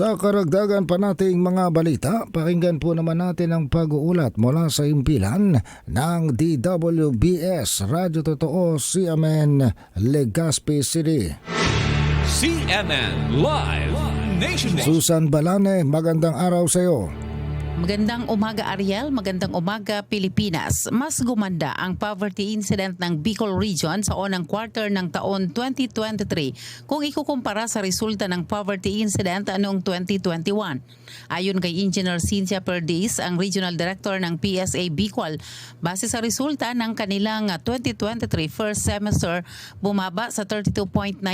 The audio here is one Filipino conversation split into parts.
Sa karagdagan pa nating mga balita, pakinggan po naman natin ang pag-uulat mula sa impilan ng DWBS Radyo Totoo CMN Legazpi City. CNN Live Nationwide. Susan Balane, magandang araw sa iyo. Magandang umaga Ariel, magandang umaga Pilipinas. Mas gumanda ang poverty incident ng Bicol Region sa unang quarter ng taon 2023 kung ikukumpara sa resulta ng poverty incident noong 2021. Ayon kay Engineer Cynthia Perdiz, ang Regional Director ng PSA Bicol, base sa resulta ng kanilang 2023 first semester, bumaba sa 32.9%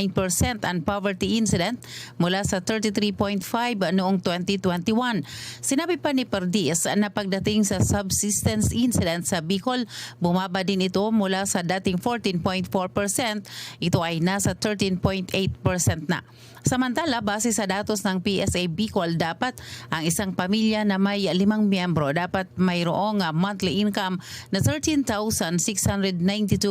ang poverty incident mula sa 33.5 noong 2021. Sinabi pa ni Perdiz na pagdating sa subsistence incident sa Bicol, bumaba din ito mula sa dating 14.4%, ito ay nasa 13.8% na. Samantala, base sa datos ng PSA Bicol, dapat ang isang pamilya na may limang miyembro dapat mayroong monthly income na 13,692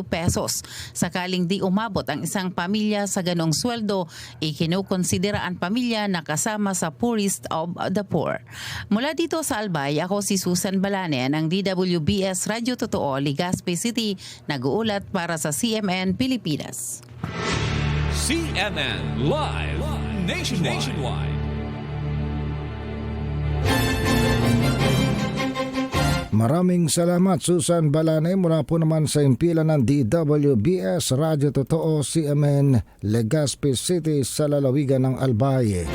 pesos. Sakaling di umabot ang isang pamilya sa ganong sweldo, ikinukonsidera ang pamilya na kasama sa poorest of the poor. Mula dito sa Albay, ako si Susan Balane ng DWBS Radio Totoo, Legazpi City, nag-uulat para sa CMN Pilipinas. CNN Live Nationwide. Nationwide. Maraming salamat Susan Balane mula po naman sa impilan ng DWBS Radyo Totoo CMN Legazpi City sa lalawigan ng Albay.